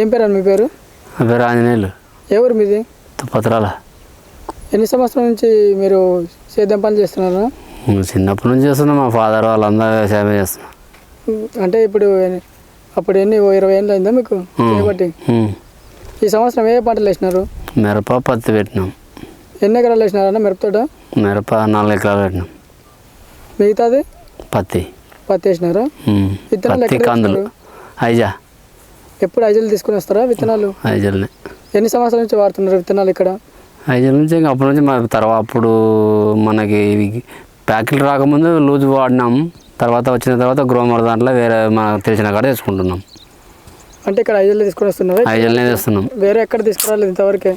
ఏం పేరు మీ పేరు? నా పేరు ఆంజనేయులు. ఏ ఊరు మీది? పత్రాల ఎన్ని సంవత్సరాల నుంచి మీరు సేద్యం పని చేస్తున్నారు? చిన్నప్పటి నుంచి చేస్తున్నాం. మా ఫాదర్ వాళ్ళందరూ వ్యవసాయం చేస్తున్నాం అంటే ఇప్పుడు అప్పుడు ఎన్ని ఇరవై ఏళ్ళు అయిందా మీకు? ఉమ్. ఈ సంవత్సరం ఏ పంటలు వేసినారు? మిరప పత్తి పెట్టినాం. ఎన్ని ఎకరాలు వేసినారన్న మిరపతోట? మిరప నాలుగు ఎకరాలు పెట్టినాం. మిగతాది? పత్తి. పత్తి వేసినారా. విత్తనాలు కందులు. ఐజా ఎప్పుడు ఐజలు తీసుకుని వస్తారా విత్తనాలు? ఐజల్ని. ఎన్ని సంవత్సరాల నుంచి వాడుతున్నారు విత్తనాలు ఇక్కడ? ఐజల్ నుంచి ఇంకా అప్పటి నుంచి మన తర్వాత అప్పుడు మనకి ప్యాకెట్లు రాకముందు లూజ్ వాడినాం. తర్వాత వచ్చిన తర్వాత గ్రోమర్ దాంట్లో వేరే మనకు తెలిసిన కాడ తెచ్చుకుంటున్నాం. అంటే ఇక్కడ ఐజలు తీసుకొని వస్తున్నారా? ఐజల్నే తెస్తున్నాం. వేరే ఎక్కడ తీసుకురాలేదు ఇంతవరకే?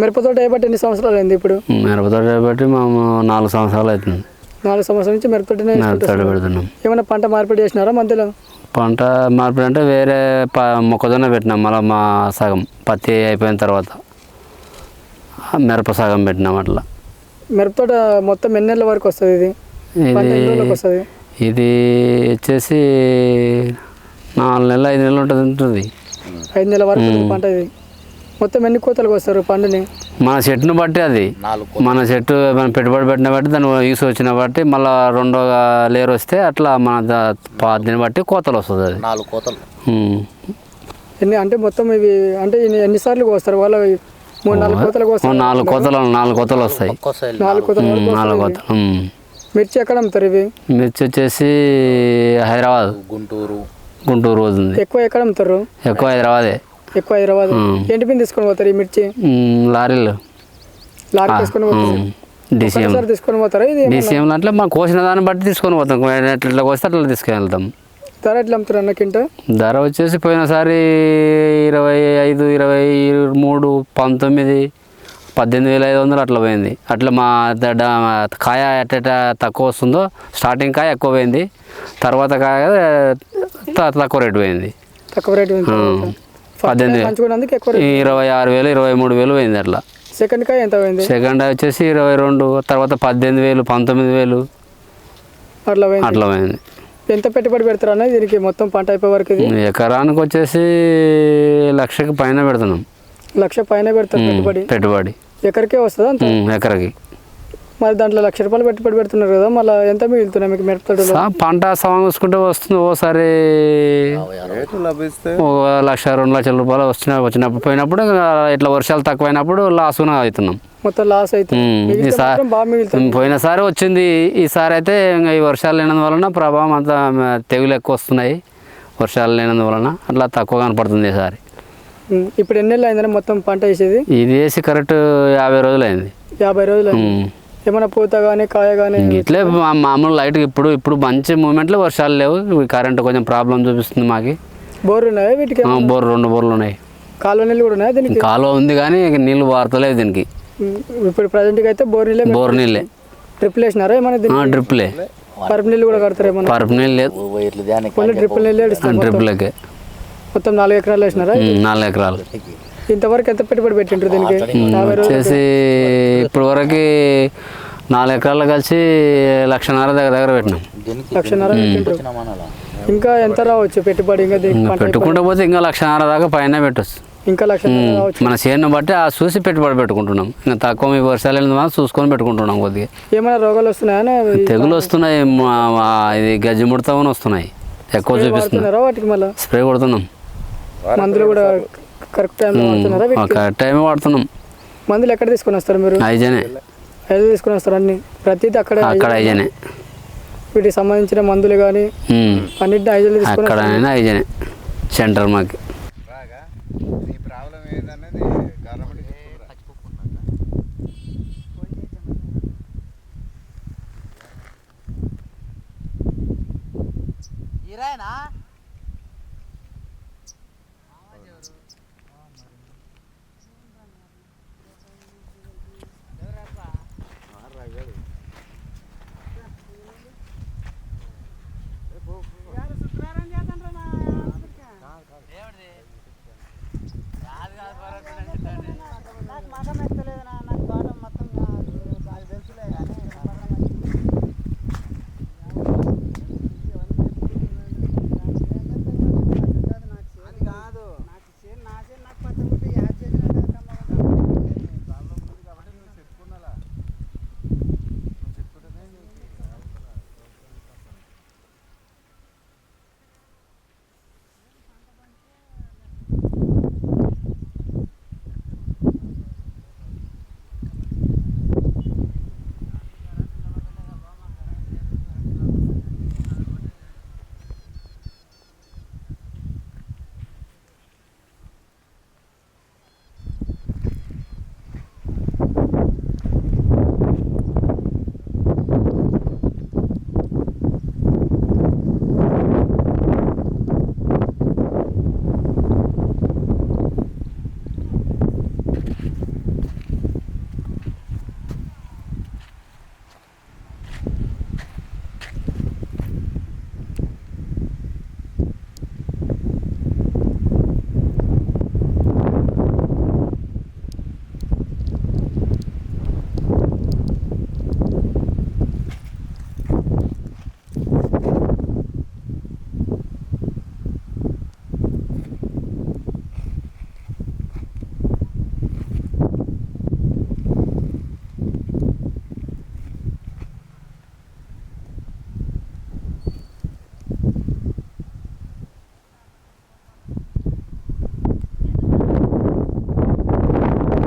మిరపతోట వేయబట్టి ఎన్ని సంవత్సరాలు అయింది ఇప్పుడు? మిరపతోట బట్టి మేము నాలుగు సంవత్సరాలు అవుతుంది. నాలుగు సంవత్సరాల నుంచి మిరపతోటనే మిరపతోట పెడుతున్నాం. ఏమైనా పంట మార్పిడి చేసినారా మధ్యలో పంట మార్పిడి అంటే వేరే ప మొక్కజొన్న పెట్టినాం. మళ్ళీ మా సగం పత్తి అయిపోయిన తర్వాత. మిరప సగం పెట్టినాం అట్లా. మిరపతోట మొత్తం ఎన్ని నెలల వరకు వస్తుంది ఇది? ఇది వస్తుంది? ఇది వచ్చేసి నాలుగు నెలలు ఐదు నెలలు ఉంటుంది ఉంటుంది. ఐదు నెలల వరకు పంట ఇది. మొత్తం ఎన్ని కోతలకు వస్తారు పండుని? మన చెట్టును బట్టి అది. మన చెట్టు మనం పెట్టుబడి పెట్టిన బట్టి దాని యూస్ వచ్చిన బట్టి మళ్ళీ రెండో లేరు వస్తే అట్లా మన దా- పాతిని బట్టి కోతలు వస్తుంది అది. నాలుగు కోతలు. ఎన్ని అంటే మొత్తం ఇవి అంటే ఎన్నిసార్లు కోస్తారు? వాళ్ళ మూడు నాలుగు కోతలకు ఓ వస్తారు నాలుగు కోతలు నాలుగు కోతలు వస్తాయి. నాలుగు కోతల నాలుగు కోతలు. మిర్చి ఎక్కడ అమ్ముతారు ఇవి? మిర్చి వచ్చేసి హైదరాబాద్. గుంటూరు. గుంటూరు ఎక్కువ ఎక్కడ అమ్ముతారు? ఎక్కువ హైదరాబాదే. ఎక్కువ హైదరాబాద్. పిన్ తీసుకొని పోతారు ఈ మిర్చి? లారీలు. లారీ తీసుకొని పోతారు? డిసిఎం. తీసుకొని పోతారా? ఇది డిసిఎం అంటే మనం కోసిన దాన్ని బట్టి తీసుకొని పోతాం. ఎట్లా కోస్తే అట్లా తీసుకెళ్తాం. ధర ఎట్లా అమ్ముతారు అన్న కింట? ధర వచ్చేసి పోయినసారి ఇరవై ఐదు ఇరవై మూడు పంతొమ్మిది పద్దెనిమిది వేల ఐదు వందలు అట్లా పోయింది. అట్లా మా కాయ ఎట్ట తక్కువ వస్తుందో స్టార్టింగ్ కాయ ఎక్కువ పోయింది. తర్వాత కాయ తక్కువ రేటు పోయింది. తక్కువ రేటు పద్దెనిమిది ఇరవై ఆరు వేలు ఇరవై మూడు వేలు పోయింది అట్లా. సెకండ్ కాయ ఎంత పోయింది? సెకండ్ వచ్చేసి ఇరవై రెండు తర్వాత పద్దెనిమిది వేలు పంతొమ్మిది వేలు. అట్లా పోయింది. అట్లా పోయింది. ఎంత పెట్టుబడి పెడతారు అన్న దీనికి మొత్తం పంట అయిపోయే వరకు ఎకరానికి వచ్చేసి లక్షకి పైన పెడుతున్నాం. లక్ష పైన పెడతారు పెట్టుబడి. పెట్టుబడి. ఎకరికే వస్తుందా ఎకరకి. మరి దాంట్లో లక్ష రూపాయలు పెట్టుబడి పెడుతున్నారు కదా మళ్ళీ ఎంత మిగులుతున్నాయి మీకు సా- పంట సగం చూసుకుంటే వస్తుంది ఓసారి లభిస్తే ఓ లక్ష రెండు లక్షల రూపాయలు వచ్చిన వచ్చినప్పుడు పోయినప్పుడు ఇంకా ఇట్లా వర్షాలు తక్కువైనప్పుడు లాస్గా అవుతున్నాం. మొత్తం లాస్ మిగులుతుంది. పోయినసారి వచ్చింది ఈసారి అయితే ఇంకా ఈ వర్షాలు లేనందు వలన ప్రభావం అంతా తెగులు ఎక్కువ వస్తున్నాయి. వర్షాలు లేనందు వలన అట్లా తక్కువ కనపడుతుంది ఈసారి ఇప్పుడు ఎన్ని నెలలు అయిందని మొత్తం పంట వేసేది? ఇది వేసి కరెక్ట్ యాభై రోజులు అయింది. యాభై రోజులు. ఏమైనా పూత కానీ కాయ కానీ ఇట్లే మా- మామూలు లైట్ ఇప్పుడు ఇప్పుడు మంచి మూమెంట్లో వర్షాలు లేవు. కరెంట్ కొంచెం ప్రాబ్లం చూపిస్తుంది మాకు. బోర్ ఉన్నాయా వీటికి ఆ, బోర్ రెండు బోర్లు ఉన్నాయి. కాలువ నీళ్ళు కూడా ఉన్నాయా దీనికి? కాలువ ఉంది కానీ నీళ్ళు పారతలేవు దీనికి. ఇప్పుడు ప్రజెంట్గా అయితే బోర్ నీళ్ళే బోర్ నీళ్ళే. డ్రిప్ వేసినారా ఏమైనా డ్రిప్లే. పరుపు నీళ్ళు కూడా కడతారు ఏమన్నా పరుపు నీళ్ళు లేదు. వైర్లు దానికి ఓన్లీ డ్రిప్ నీళ్ళు ఇస్తారు మొత్తం. నాలుగు ఎకరాలు వేసినారా? నాలుగు ఎకరాలు. ఇంతవరకు ఎంత పెట్టుబడి పెట్టిండ్రు దీనికి? వచ్చేసి ఇప్పుడు వరకు నాలుగు ఎకరాలు కలిసి లక్షన్నర దగ్గర దగ్గర పెట్టినాం. లక్షన్నర ఇంకా ఎంత రావచ్చు పెట్టుబడి? ఇంకా పెట్టుకుంటే పోతే ఇంకా లక్షన్నర దాకా పైన పెట్టచ్చు. ఇంకా మన చేను బట్టి ఆ చూసి పెట్టుబడి పెట్టుకుంటున్నాం. ఇంకా తక్కువ మీ వర్షాలు వల్ల చూసుకొని పెట్టుకుంటున్నాం కొద్దిగా. ఏమైనా రోగాలు వస్తున్నాయా? తెగులు వస్తున్నాయి. ఇది గజ్జి ముడతామని వస్తున్నాయి. ఎక్కువ మళ్ళీ? స్ప్రే కొడుతున్నాం. మందులు కూడా కరెక్ట్ టైంలో వాడుతున్నారా వీటికి? ఒక టైం వాడుతున్నాం. మందులు ఎక్కడ తీసుకొని వస్తారు మీరు? ఐజనే ఐదు తీసుకొని వస్తారు అన్ని? ప్రతిదీ అక్కడే అక్కడ ఐజనే వీటికి సంబంధించిన మందులు కానీ. అన్నింటిని ఐదులు తీసుకొని అక్కడ ఐజనే సెంటర్ మాకు. రాగా